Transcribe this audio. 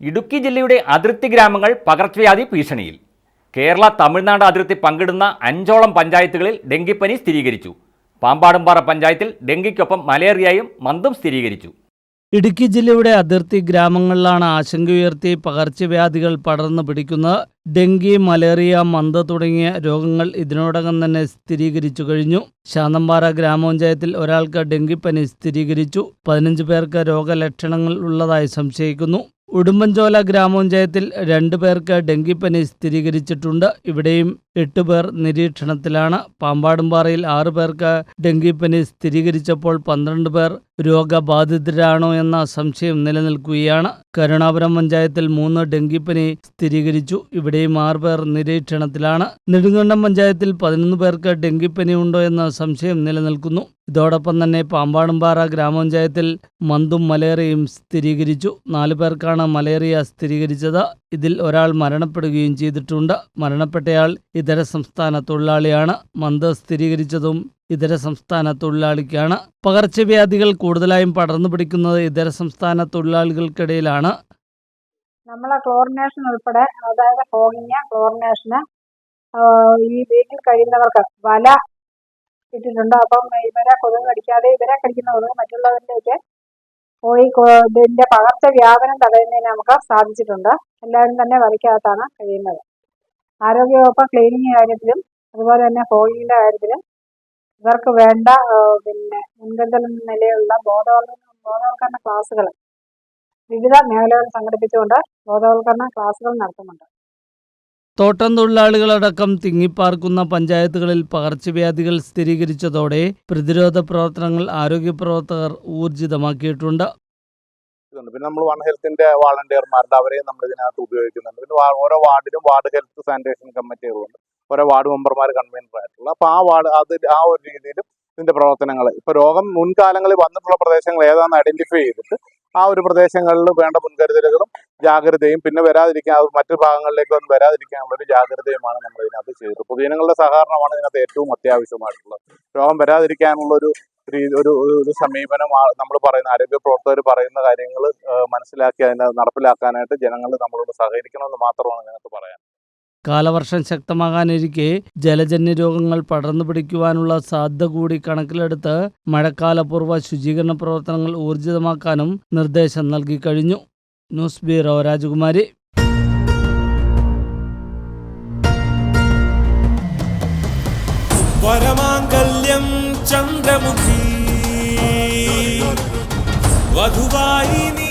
ഇടുക്കി ജില്ലയുടെ അതിർത്തി ഗ്രാമങ്ങൾ പകർച്ചവ്യാധി ഭീഷണിയിൽ. കേരള തമിഴ്നാട് അതിർത്തി പങ്കിടുന്ന അഞ്ചോളം പഞ്ചായത്തുകളിൽ ഡെങ്കിപ്പനി സ്ഥിരീകരിച്ചു. പാമ്പാടുംപാറ പഞ്ചായത്തിൽ ഡെങ്കിക്കൊപ്പം മലേറിയയും മന്ദും സ്ഥിരീകരിച്ചു. ഇടുക്കി ജില്ലയുടെ അതിർത്തി ഗ്രാമങ്ങളിലാണ് ആശങ്കയുയർത്തി പകർച്ചവ്യാധികൾ പടർന്നു പിടിക്കുന്നത്. ഡെങ്കി മലേറിയ മന്ത തുടങ്ങിയ രോഗങ്ങൾ ഇതിനോടകം തന്നെ സ്ഥിരീകരിച്ചു കഴിഞ്ഞു. ശാന്തമ്പാറ ഗ്രാമപഞ്ചായത്തിൽ ഒരാൾക്ക് ഡെങ്കിപ്പനി സ്ഥിരീകരിച്ചു. പതിനഞ്ച് പേർക്ക് രോഗലക്ഷണങ്ങൾ ഉള്ളതായി സംശയിക്കുന്നു. ഉടുമ്പൻചോല ഗ്രാമപഞ്ചായത്തിൽ രണ്ടു പേർക്ക് ഡെങ്കിപ്പനി സ്ഥിരീകരിച്ചിട്ടുണ്ട്. ഇവിടെയും എട്ട് പേർ നിരീക്ഷണത്തിലാണ്. പാമ്പാടുംപാറയിൽ ആറു പേർക്ക് ഡെങ്കിപ്പനി സ്ഥിരീകരിച്ചപ്പോൾ പന്ത്രണ്ട് പേർ രോഗബാധിതരാണോ എന്ന സംശയം നിലനിൽക്കുകയാണ്. കരുണാപുരം പഞ്ചായത്തിൽ മൂന്ന് ഡെങ്കിപ്പനി സ്ഥിരീകരിച്ചു. ഇവിടെയും ആറ് പേർ നിരീക്ഷണത്തിലാണ്. നെടുങ്കണ്ടം പഞ്ചായത്തിൽ പതിനൊന്ന് പേർക്ക് ഡെങ്കിപ്പനി ഉണ്ടോ എന്ന സംശയം നിലനിൽക്കുന്നു. ഇതോടൊപ്പം തന്നെ പാമ്പാടുംപാറ ഗ്രാമപഞ്ചായത്തിൽ മന്തും മലേറിയയും സ്ഥിരീകരിച്ചു. നാലു പേർക്കാണ് മലേറിയ സ്ഥിരീകരിച്ചത്. ഇതിൽ ഒരാൾ മരണപ്പെടുകയും ചെയ്തിട്ടുണ്ട്. മരണപ്പെട്ടയാൾ ഇതര സംസ്ഥാന തൊഴിലാളിയാണ്. മന്ത് സ്ഥിരീകരിച്ചതും ഇതര സംസ്ഥാന തൊഴിലാളിക്കാണ്. പകർച്ചവ്യാധികൾ കൂടുതലായും പടർന്നു പിടിക്കുന്നത് ഇതര സംസ്ഥാന തൊഴിലാളികൾക്കിടയിലാണ്. നമ്മളെ ക്ലോറിനേഷൻ ഉൾപ്പെടെ അതായത് ഫോഗിങ് ക്ലോറിനേഷന് ഈ വീട്ടിൽ കഴിയുന്നവർക്ക് വല ഇട്ടിട്ടുണ്ട്. അപ്പം ഇവരെ കൊതുക് കടിക്കാതെ ഇവരെ കടിക്കുന്ന കൊതുക് മറ്റുള്ളവരിലേക്ക് പോയി ഇതിന്റെ പകർച്ച വ്യാപനം തടയുന്നതിന് നമുക്ക് സാധിച്ചിട്ടുണ്ട്. എല്ലാവരും തന്നെ വലയ്ക്കകത്താണ് കഴിയുന്നത്. ആരോഗ്യവകുപ്പ് ക്ലീനിങ് കാര്യത്തിലും അതുപോലെ തന്നെ ഫോഗിങ്ങിന്റെ കാര്യത്തിലും ഇവർക്ക് വേണ്ട പിന്നെ മുൻകരുതൽ നിലയിലുള്ള ബോധവൽക്കരണ ബോധവൽക്കരണ ക്ലാസ്സുകൾ വിവിധ മേഖലകൾ സംഘടിപ്പിച്ചുകൊണ്ട് ബോധവൽക്കരണ ക്ലാസുകൾ നടത്തുന്നുണ്ട്. തോട്ടം തൊഴിലാളികളടക്കം തിങ്ങിപ്പാർക്കുന്ന പഞ്ചായത്തുകളിൽ പകർച്ചവ്യാധികൾ സ്ഥിരീകരിച്ചതോടെ പ്രതിരോധ പ്രവർത്തനങ്ങൾ ആരോഗ്യ പ്രവർത്തകർ ഊർജിതമാക്കിയിട്ടുണ്ട്. പിന്നെ നമ്മൾ വൺ ഹെൽത്തിന്റെ വാളണ്ടിയർമാരുടെ അവരെയും നമ്മൾ ഇതിനകത്ത് ഉപയോഗിക്കുന്നുണ്ട്. പിന്നെ ഓരോ വാർഡിലും വാർഡ് ഹെൽത്ത് സാനിറ്റേഷൻ കമ്മിറ്റികളുണ്ട് ഓരോ വാർഡ് മെമ്പർമാർ കൺവീനർ ആയിട്ടുള്ള അപ്പൊ ആ വാർഡ് അത് ആ ഒരു രീതിയിലും ഇതിന്റെ പ്രവർത്തനങ്ങൾ ഇപ്പൊ രോഗം മുൻകാലങ്ങളിൽ വന്നിട്ടുള്ള പ്രദേശങ്ങൾ ഏതാണെന്ന് ഐഡന്റിഫൈ ചെയ്തിട്ട് ആ ഒരു പ്രദേശങ്ങളിൽ വേണ്ട മുൻകരുതലുകളും ജാഗ്രതയും പിന്നെ വരാതിരിക്കാൻ മറ്റു ഭാഗങ്ങളിലേക്ക് ഒന്നും വരാതിരിക്കാനുള്ള ഒരു ജാഗ്രതയുമാണ് നമ്മൾ ഇതിനകത്ത് ചെയ്തത്. പൊതുജനങ്ങളുടെ സഹകരണമാണ് ഇതിനകത്ത് ഏറ്റവും അത്യാവശ്യമായിട്ടുള്ളത്. രോഗം വരാതിരിക്കാനുള്ള ഒരു ഒരു- ഒരു സമീപനം നമ്മൾ പറയുന്ന ആരോഗ്യ പ്രവർത്തകർ പറയുന്ന കാര്യങ്ങൾ മനസ്സിലാക്കി അതിനെ നടപ്പിലാക്കാനായിട്ട് ജനങ്ങൾ നമ്മളോട് സഹകരിക്കണമെന്ന് മാത്രമാണ് ഇതിനകത്ത് പറയാൻ കാലവർഷം ശക്തമാകാനിരിക്കെ ജലജന്യ രോഗങ്ങൾ പടർന്നു പിടിക്കുവാനുള്ള സാധ്യത കൂടി കണക്കിലെടുത്ത് മഴക്കാലപൂർവ ശുചീകരണ പ്രവർത്തനങ്ങൾ ഊർജിതമാക്കാനും നിർദ്ദേശം നൽകി കഴിഞ്ഞു. ന്യൂസ് ബ്യൂറോ രാജകുമാരി. വരമാംഗല്യം ചന്ദ്രമുഖി. വധുവായി നീ